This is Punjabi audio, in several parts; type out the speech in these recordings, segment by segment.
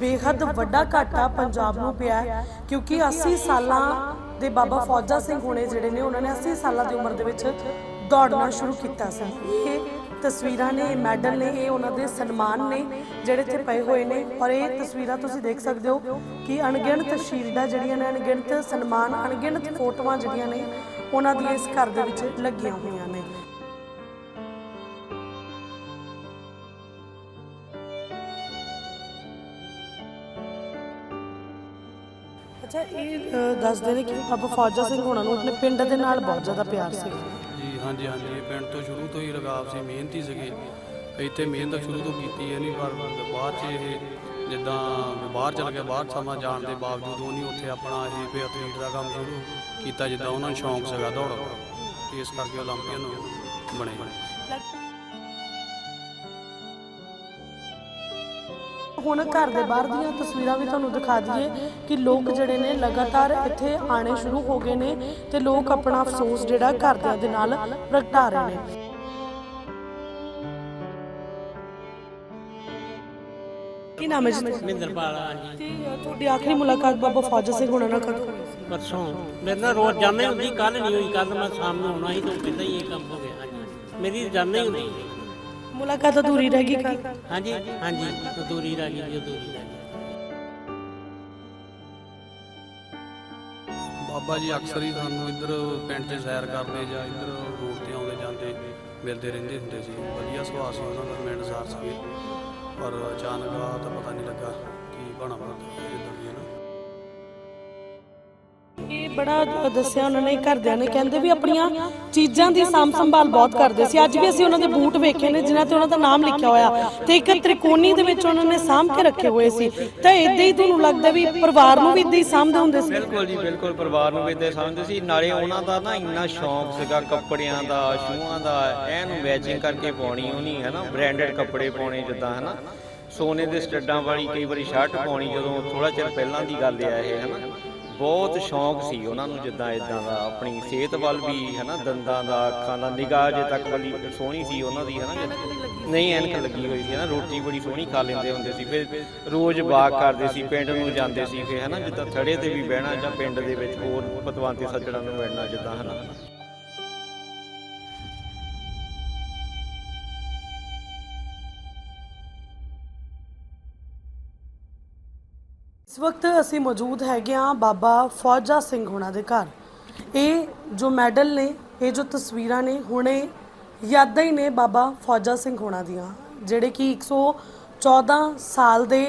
ਬੇਹੱਦ ਵੱਡਾ ਘਾਟਾ ਪੰਜਾਬ ਨੂੰ ਪਿਆ ਹੈ, ਕਿਉਂਕਿ 80 ਸਾਲਾਂ ਦੇ ਬਾਬਾ ਫੌਜਾ ਸਿੰਘ ਹੋਣੇ ਜਿਹੜੇ ਨੇ, ਉਹਨਾਂ ਨੇ 80 ਸਾਲਾਂ ਦੀ ਉਮਰ ਦੇ ਵਿੱਚ ਦੌੜਨਾ ਸ਼ੁਰੂ ਕੀਤਾ ਸੀ। ਇਹ ਤਸਵੀਰਾਂ ਨੇ, ਇਹ ਮੈਡਲ ਨੇ, ਇਹ ਉਹਨਾਂ ਦੇ ਸਨਮਾਨ ਨੇ ਜਿਹੜੇ ਇੱਥੇ ਪਏ ਹੋਏ ਨੇ। ਔਰ ਇਹ ਤਸਵੀਰਾਂ ਤੁਸੀਂ ਦੇਖ ਸਕਦੇ ਹੋ ਕਿ ਅਣਗਿਣਤ ਸ਼ੀਲਡਾਂ ਜਿਹੜੀਆਂ ਨੇ, ਅਣਗਿਣਤ ਸਨਮਾਨ, ਅਣਗਿਣਤ ਫੋਟੋਆਂ ਜਿਹੜੀਆਂ ਨੇ, ਉਹਨਾਂ ਦੀਆਂ ਇਸ ਘਰ ਦੇ ਵਿੱਚ ਲੱਗੀਆਂ ਹੋਈਆਂ ਨੇ। ਅੱਛਾ ਇਹ ਦੱਸਦੇ ਨੇ ਕਿ ਬਾਬਾ ਫੌਜਾ ਸਿੰਘ ਹੋਣਾ ਨੂੰ ਆਪਣੇ ਪਿੰਡ ਦੇ ਨਾਲ ਬਹੁਤ ਜ਼ਿਆਦਾ ਪਿਆਰ ਸੀ। ਜੀ ਹਾਂਜੀ ਹਾਂਜੀ ਇਹ ਪਿੰਡ ਤੋਂ ਸ਼ੁਰੂ ਤੋਂ ਹੀ ਲਗਾਵ ਸੀ ਮਿਹਨਤੀ ਸੀਗੇ। ਇੱਥੇ ਮਿਹਨਤ ਸ਼ੁਰੂ ਤੋਂ ਕੀਤੀ ਹੈ ਨਹੀਂ ਪਰ ਬਾਅਦ 'ਚ ਇਹ ਜਿੱਦਾਂ ਬਾਹਰ ਚਲ ਗਿਆ ਬਾਹਰ ਸਮਾਂ ਜਾਣ ਦੇ ਬਾਵਜੂਦ ਉਹ ਨਹੀਂ ਉੱਥੇ ਆਪਣਾ ਇਹ ਵੀ ਅਥਲੀਟ ਦਾ ਕੰਮ ਸ਼ੁਰੂ ਕੀਤਾ ਜਿੱਦਾਂ ਉਹਨਾਂ ਨੂੰ ਸ਼ੌਂਕ ਸੀਗਾ ਦੌੜਨ ਇਸ ਕਰਕੇ 올림픽ੀਅਨ ਬਣੇ ਹੁਣ ਘਰ ਦੇ ਬਾਹਰ ਦੀਆਂ ਤਸਵੀਰਾਂ ਵੀ ਤੁਹਾਨੂੰ ਦਿਖਾ ਦਈਏ ਕਿ ਲੋਕ ਜਿਹੜੇ ਨੇ ਲਗਾਤਾਰ ਇੱਥੇ ਆਣੇ ਸ਼ੁਰੂ ਹੋ ਗਏ ਨੇ ਤੇ ਲੋਕ ਆਪਣਾ ਅਫਸੋਸ ਜਿਹੜਾ ਘਰਦਿਆਂ ਦੇ ਨਾਲ ਪ੍ਰਗਟਾ ਰਹੇ ਨੇ। ਕੀ ਨਾਮ ਹੈ ਜੀ ਮਹਿੰਦਰਪਾਲ ਹਾਂਜੀ ਤੇ ਤੁਹਾਡੀ ਆਖਰੀ ਮੁਲਾਕਾਤ ਬਾਬਾ ਫੌਜਾ ਸਿੰਘ ਹੋਣਾ ਨਾਲ ਕਦੋਂ ਹੋਈ ਸੀ? ਪਰਸੋਂ। ਮੇਰੇ ਨਾਲ ਰੋਜ਼ ਜਾਣੇ ਹੁੰਦੀ ਕੱਲ ਨਹੀਂ ਹੋਈ ਕੱਲ ਮੈਂ ਸ਼ਾਮ ਨੂੰ ਆਉਣਾ ਸੀ ਤਾਂ ਪਹਿਲਾਂ ਹੀ ਇਹ ਕੰਮ ਹੋ ਗਿਆ ਹਾਂਜੀ। ਮੇਰੀ ਜਾਣੇ ਹੁੰਦੀ ਮੁਲਾਕਾਤ ਅਧੂਰੀ ਰਹਿ ਗਈ ਕੱਲ ਹਾਂਜੀ ਹਾਂਜੀ ਅਧੂਰੀ ਰਹਿ ਗਈ ਜੀ, ਅਧੂਰੀ ਰਹਿ ਗਈ। ਬਾਬਾ ਜੀ ਅਕਸਰ ਹੀ ਸਾਨੂੰ ਇੱਧਰ ਪਿੰਡ 'ਚ ਸੈਰ ਕਰਦੇ ਜਾਂ ਇੱਧਰ ਰੋਡ ਤੇ ਆਉਂਦੇ ਜਾਂਦੇ ਮਿਲਦੇ ਰਹਿੰਦੇ ਹੁੰਦੇ ਸੀ। ਵਧੀਆ ਸੁਭਾਅ ਸੀ ਉਹਨਾਂ ਦਾ ਮਿਲਣਸਾਰ ਸੀ ਪਰ ਅਚਾਨਕ ਆ ਤਾਂ ਪਤਾ ਨਹੀਂ ਲੱਗਾ ਕੀ ਬਣਾ ਬਣਾ। ਬੜਾ ਦੱਸਿਆ ਉਹਨਾਂ ਨੇ, ਘਰਦਿਆਂ ਨੇ, ਕਹਿੰਦੇ ਵੀ ਆਪਣੀਆਂ ਚੀਜ਼ਾਂ ਦੀ ਸਾਂਭ ਸੰਭਾਲ ਬਹੁਤ ਕਰਦੇ ਸੀ। ਅੱਜ ਵੀ ਅਸੀਂ ਉਹਨਾਂ ਦੇ ਬੂਟ ਵੇਖੇ ਨੇ, ਜਿਨ੍ਹਾਂ ਤੇ ਉਹਨਾਂ ਦਾ ਨਾਮ ਲਿਖਿਆ ਹੋਇਆ। ਤੇ ਇੱਕ ਤ੍ਰਿਕੋਣੀ ਦੇ ਵਿੱਚ ਉਹਨਾਂ ਨੇ ਸਾਂਭ ਕੇ ਰੱਖੇ ਹੋਏ ਸੀ। ਤਾਂ ਇਦਾਂ ਹੀ ਤੁਹਾਨੂੰ ਲੱਗਦਾ ਵੀ ਪਰਿਵਾਰ ਨੂੰ ਵੀ ਇਦਾਂ ਹੀ ਸਾਂਭਦੇ ਹੁੰਦੇ ਸੀ? ਬਿਲਕੁਲ ਜੀ, ਬਿਲਕੁਲ ਪਰਿਵਾਰ ਨੂੰ ਵੀ ਇਦਾਂ ਸਮਝਦੇ ਸੀ। ਨਾਲੇ ਉਹਨਾਂ ਦਾ ਨਾ ਇੰਨਾ ਸ਼ੌਂਕ ਸੀਗਾ ਕੱਪੜਿਆਂ ਦਾ, ਸ਼ੂਆਂ ਦਾ, ਐਨ ਮੈਚਿੰਗ ਕਰਕੇ ਪਾਉਣੀ ਉਹਨੀ ਹੈ ਨਾ ਬ੍ਰਾਂਡਡ ਕੱਪੜੇ ਪਾਉਣੇ ਜਿੱਦਾਂ ਹੈ ਨਾ ਸੋਨੇ ਦੇ ਸਟੱਡਾਂ ਵਾਲੀ ਕਈ ਵਾਰੀ ਸ਼ਰਟ ਪਾਉਣੀ ਜਦੋਂ ਥੋੜਾ ਚਿਰ ਪਹਿਲਾਂ ਦੀ ਗੱਲ ਆ ਇਹ ਹੈ ਨਾ ਬਹੁਤ ਸ਼ੌਂਕ ਸੀ ਉਹਨਾਂ ਨੂੰ ਜਿੱਦਾਂ ਇਦਾਂ ਦਾ, ਆਪਣੀ ਸਿਹਤ ਵੱਲ ਵੀ ਹੈ ਨਾ ਦੰਦਾਂ ਦਾ, ਅੱਖਾਂ ਦਾ, ਨਿਗਾਹ ਜੇ ਤੱਕ ਵਾਲੀ ਸੋਹਣੀ ਸੀ ਉਹਨਾਂ ਦੀ ਹੈ ਨਾ ਨਹੀਂ, ਐਨਕ ਲੱਗੀ ਹੋਈ ਸੀ ਹੈ ਨਾ ਰੋਟੀ ਬੜੀ ਸੋਹਣੀ ਖਾ ਲੈਂਦੇ ਹੁੰਦੇ ਸੀ, ਫਿਰ ਰੋਜ਼ ਬਾਗ ਕਰਦੇ ਸੀ, ਪਿੰਡ ਨੂੰ ਜਾਂਦੇ ਸੀ, ਫਿਰ ਹੈ ਨਾ ਜਿੱਦਾਂ ਥੜੇ ਤੇ ਵੀ ਬਹਿਣਾ ਜਾਂ ਪਿੰਡ ਦੇ ਵਿੱਚ ਹੋਰ ਪਤਵੰਤੇ ਸੱਜਣਾਂ ਨੂੰ ਮਿਲਣਾ, ਜਿੱਦਾਂ ਹੈ ਇਸ ਵਕਤ ਅਸੀਂ ਮੌਜੂਦ ਹੈਗੇ ਹਾਂ ਬਾਬਾ ਫੌਜਾ ਸਿੰਘ ਹੋਣਾ ਦੇ ਘਰ। ਇਹ ਜੋ ਮੈਡਲ ਨੇ, ਇਹ ਜੋ ਤਸਵੀਰਾਂ ਨੇ, ਹੁਣੇ ਯਾਦਾਂ ਹੀ ਨੇ ਬਾਬਾ ਫੌਜਾ ਸਿੰਘ ਹੋਣਾ ਦੀਆਂ, ਜਿਹੜੇ ਕਿ 114 ਸਾਲ ਦੇ